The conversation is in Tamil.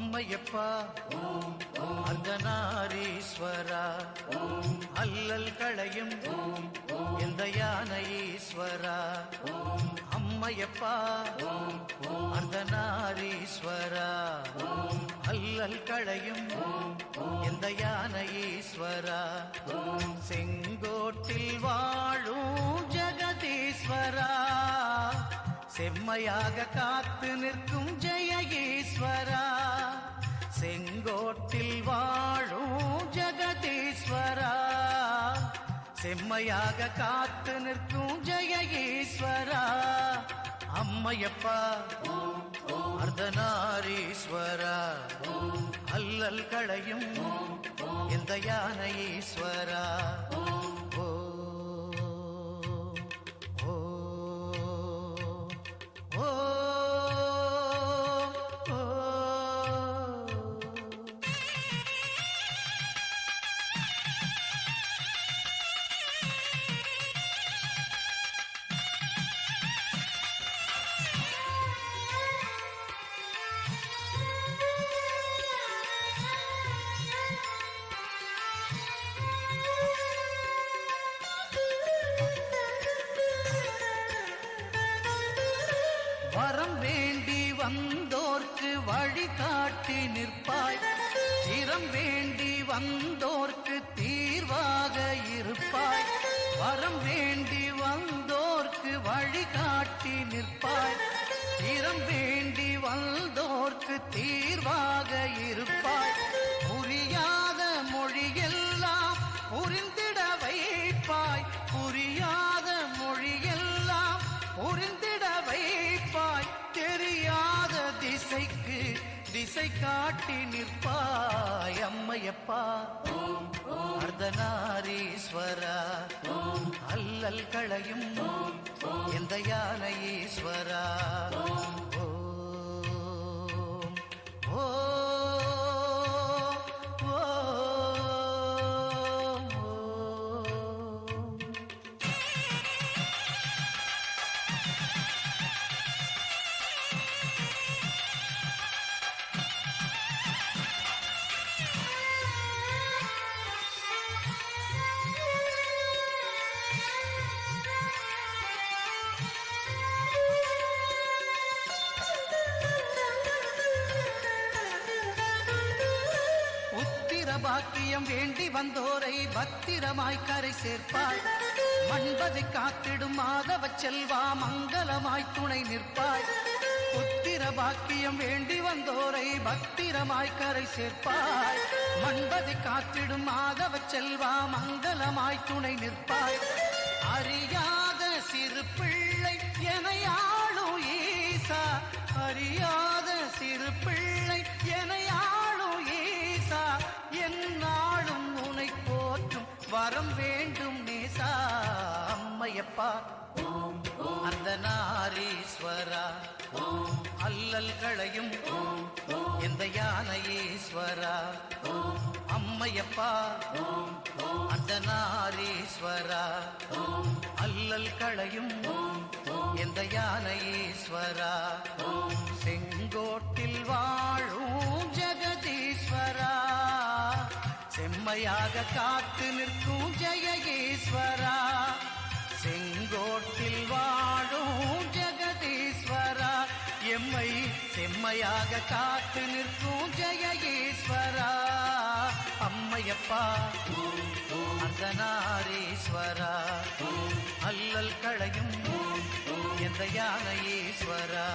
அம்மையப்பா அர்த்தநாரீஸ்வரா அல்லல் களையும் எந்த யானை ஈஸ்வரா அம்மையப்பா அர்த்தநாரீஸ்வரா அல்லல் களையும் எந்த யானை செங்கோட்டில் வாழும் ஜெகதீஸ்வரா செம்மையாக காத்து நிற்கும் ஜெய செம்மையாக காத்து நிற்கும் ஜெய ஈஸ்வரா. அம்மையப்பா அர்த்தநாரீஸ்வரா. அல்லல் களையும் இந்த யானை ஈஸ்வரா. ஓ காட்டி நிற்பாய். சிரம் வேண்டி வந்தோர்க்கு தீர்வாக இருப்பாய். வரம் வேண்டி வந்தோர்க்கு வழிகாட்டி நிற்பாய். சிரம் வேண்டி வந்தோர்க்கு தீர் திசை காட்டி நிற்பாய் அம்மையப்பா. அர்த்தநாரீஸ்வரா. அல்லல் களையும் பாக்கியம் வேண்டி வந்தோரை பத்திரமாய் கரை சேர்ப்பாய். மண்பதை காத்திடும் மாதவ செல்வா மங்களமாய் துணை நிற்பாய். புத்திர பாக்கியம் வேண்டி வந்தோரை பத்திரமாய் கரை சேர்ப்பாய். மண்பதை காத்திடும் மாதவ செல்வா மங்களமாய் துணை நிற்பாய். அறியாத சிறு பிள்ளை வரம் வேண்டும் நேசா அம்மையப்பா. அந்த நாரீஸ்வரா அல்லல் களையும் எந்த யானையீஸ்வரா. அம்மையப்பா அந்த நாரீஸ்வரா. அல்லல் களையும் எந்த யானையீஸ்வரா. செங்கோட்டில் வாழும் ஜக செம்மையாக காத்து நிற்கும் ஜெய ஈஸ்வரா செங்கோட்டில் வாழும் ஜெகதீஸ்வரா. எம்மை செம்மையாக காத்து நிற்கும் ஜெய ஈஸ்வரா அம்மையப்பா அர்த்தநாரீஸ்வரா அல்லல் களையும் எந்த யானை ஈஸ்வரா